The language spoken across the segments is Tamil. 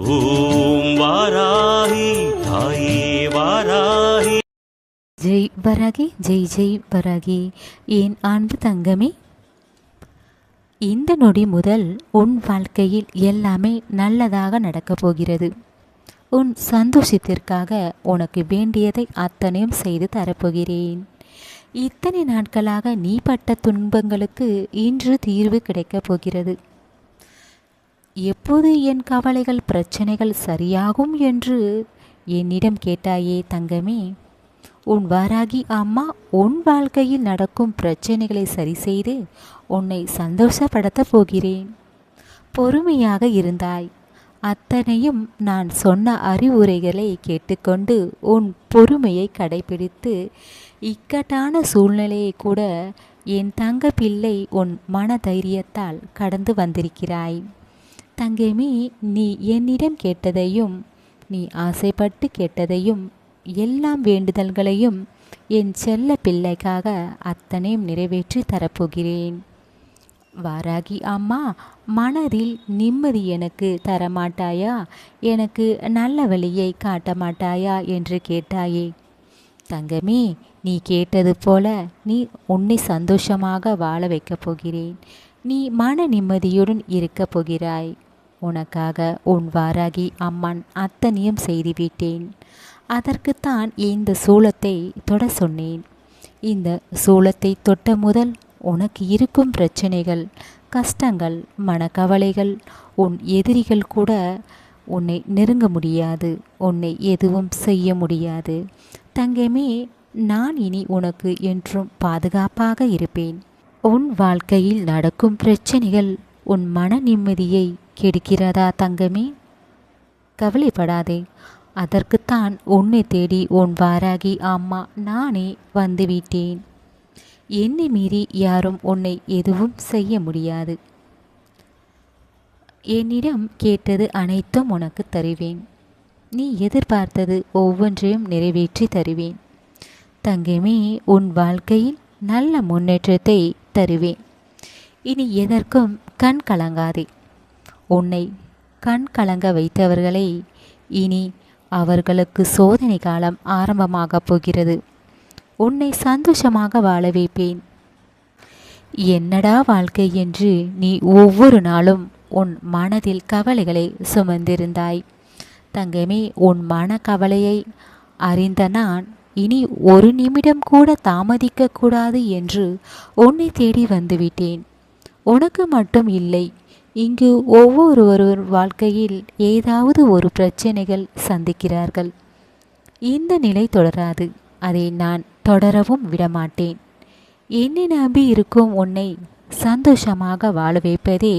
ஓம் வாராகி தாயே வாராகி. ஜெய் வராகி ஜெய் ஜெய் வராகி என் அன்பு தங்கமே? இந்த நொடி முதல் உன் வாழ்க்கையில் எல்லாமே நல்லதாக நடக்கப் போகிறது. உன் சந்தோஷத்திற்காக உனக்கு வேண்டியதை அத்தனையும் செய்து தரப்போகிறேன். இத்தனை நாட்களாக நீ பட்ட துன்பங்களுக்கு இன்று தீர்வு கிடைக்கப் போகிறது. எப்போது என் கவலைகள் பிரச்சனைகள் சரியாகும் என்று என்னிடம் கேட்டாயே தங்கமே உன் வாராகி அம்மா உன் வாழ்க்கையில் நடக்கும் பிரச்சனைகளை சரி செய்து உன்னை சந்தோஷப்படுத்தப் போகிறேன். பொறுமையாக இருந்தாய். அத்தனையும் நான் சொன்ன அறிவுரைகளை கேட்டுக்கொண்டு உன் பொறுமையை கடைபிடித்து இக்கட்டான சூழ்நிலையை கூட என் தங்க பிள்ளை உன் மன தைரியத்தால் கடந்து வந்திருக்கிறாய். தங்கமே நீ என்னிடம் கேட்டதையும் நீ ஆசைப்பட்டு கேட்டதையும் எல்லாம் வேண்டுதல்களையும் என் செல்ல பிள்ளைக்காக அத்தனையும் நிறைவேற்றி தரப்போகிறேன். வாராகி அம்மா மனதில் நிம்மதி எனக்கு தரமாட்டாயா? எனக்கு நல்ல வழியை காட்ட மாட்டாயா என்று கேட்டாயே. தங்கமே நீ கேட்டது போல நீ உன்னை சந்தோஷமாக வாழ வைக்கப் போகிறேன். நீ மன நிம்மதியுடன் இருக்கப் போகிறாய். உனக்காக உன் வாராகி அம்மான் அத்தனையும் செய்துவிட்டேன். அதற்குத்தான் இந்த சூளத்தை தொட சொன்னேன். இந்த சூளத்தை தொட்ட முதல் உனக்கு இருக்கும் பிரச்சனைகள் கஷ்டங்கள் மனக்கவலைகள் உன் எதிரிகள் கூட உன்னை நெருங்க முடியாது உன்னை எதுவும் செய்ய முடியாது. தங்கமே நான் இனி உனக்கு என்றும் பாதுகாப்பாக இருப்பேன். உன் வாழ்க்கையில் நடக்கும் பிரச்சனைகள் உன் மன நிம்மதியை கெடுக்கிறதா தங்கமே? கவலைப்படாதே. அதற்குத்தான் உன்னை தேடி உன் வாராகி அம்மா நானே வந்துவிட்டேன். என்னை மீறி யாரும் உன்னை எதுவும் செய்ய முடியாது. என்னிடம் கேட்டது அனைத்தும் உனக்கு தருவேன். நீ எதிர்பார்த்தது ஒவ்வொன்றையும் நிறைவேற்றி தருவேன். தங்கமே உன் வாழ்க்கையில் நல்ல முன்னேற்றத்தை தருவேன். இனி எதற்கும் கண் கலங்காதே. உன்னை கண் கலங்க வைத்தவர்களை இனி அவர்களுக்கு சோதனை காலம் ஆரம்பமாகப் போகிறது. உன்னை சந்தோஷமாக வாழ வைப்பேன். என்னடா வாழ்க்கை என்று நீ ஒவ்வொரு நாளும் உன் மனதில் கவலைகளை சுமந்திருந்தாய். தங்கமே உன் மன கவலையை அறிந்த நான் இனி ஒரு நிமிடம் கூட தாமதிக்கக்கூடாது என்று உன்னை தேடி வந்துவிட்டேன். உனக்கு மட்டும் இல்லை. இங்கு ஒவ்வொருவரும் வாழ்க்கையில் ஏதாவது ஒரு பிரச்சனைகள் சந்திக்கிறார்கள். இந்த நிலை தொடராது. அதை நான் தொடரவும் விடமாட்டேன். என்னை நம்பி இருக்கும் உன்னை சந்தோஷமாக வாழ வைப்பதே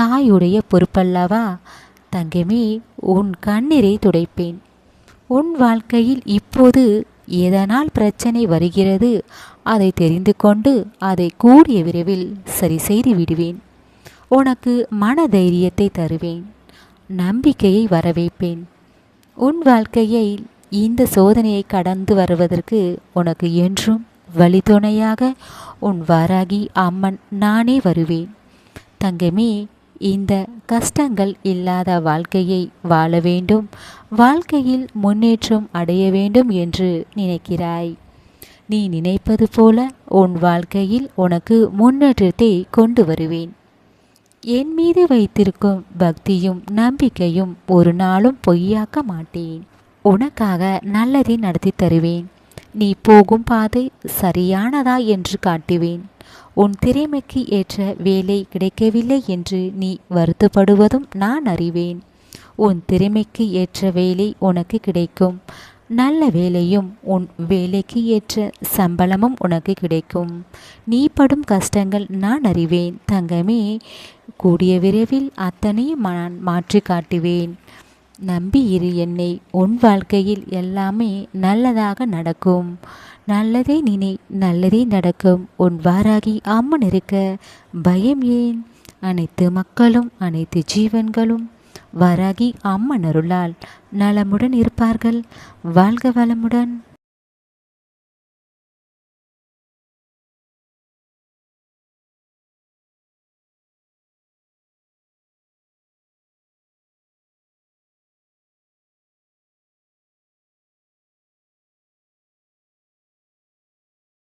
தாயுடைய பொறுப்பல்லவா? தங்கமே உன் கண்ணீரை துடைப்பேன். உன் வாழ்க்கையில் இப்போது எதனால் பிரச்சனை வருகிறது அதை தெரிந்து கொண்டு அதை கூடிய விரைவில் சரி செய்து விடுவேன். உனக்கு மன தைரியத்தை தருவேன் நம்பிக்கையை வரவேற்பேன். உன் வாழ்க்கையை இந்த சோதனையை கடந்து வருவதற்கு உனக்கு என்றும் வழித்துணையாக உன் வாராகி அம்மன் நானே வருவேன். தங்கமே இந்த கஷ்டங்கள் இல்லாத வாழ்க்கையை வாழ வேண்டும். வாழ்க்கையில் முன்னேற்றம் அடைய வேண்டும் என்று நினைக்கிறாய். நீ நினைப்பது போல உன் வாழ்க்கையில் உனக்கு முன்னேற்றத்தை கொண்டு வருவேன். என் மீது வைத்திருக்கும் பக்தியும் நம்பிக்கையும் ஒரு நாளும் பொய்யாக்க மாட்டேன். உனக்காக நல்லதை நடத்தி தருவேன். நீ போகும் பாதை சரியானதா என்று காட்டுவேன். உன் திறமைக்கு ஏற்ற வேலை கிடைக்கவில்லை என்று நீ வருத்தப்படுவதும் நான் அறிவேன். உன் திறமைக்கு ஏற்ற வேலை உனக்கு கிடைக்கும். நல்ல வேலையும் உன் வேலைக்கு ஏற்ற சம்பளமும் உனக்கு கிடைக்கும். நீ படும் கஷ்டங்கள் நான் அறிவேன். தங்கமே கூடிய விரைவில் அத்தனையும் நான் மாற்றி காட்டுவேன். நம்பி இரு என்னை. உன் வாழ்க்கையில் எல்லாமே நல்லதாக நடக்கும். நல்லதே நினை நல்லதே நடக்கும். உன் வாராகி அம்மன் இருக்க. பயம் ஏன்? அனைத்து மக்களும் அனைத்து ஜீவன்களும் வராகி அம்மன் அருளால் நலமுடன் இருப்பார்கள். வாழ்க வளமுடன்.